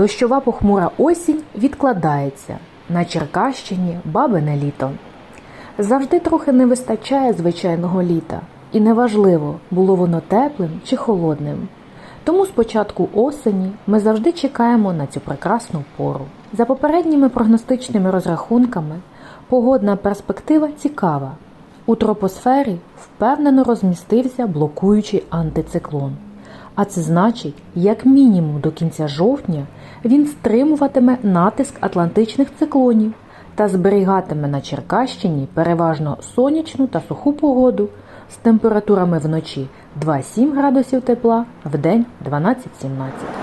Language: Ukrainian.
Дощова похмура осінь відкладається. На Черкащині бабине літо. Завжди трохи не вистачає звичайного літа, і неважливо, було воно теплим чи холодним. Тому з початку осені ми завжди чекаємо на цю прекрасну пору. За попередніми прогностичними розрахунками, погодна перспектива цікава. У тропосфері впевнено розмістився блокуючий антициклон. А це значить, як мінімум до кінця жовтня він стримуватиме натиск атлантичних циклонів та зберігатиме на Черкащині переважно сонячну та суху погоду з температурами вночі 2-7 градусів тепла, вдень 12-17.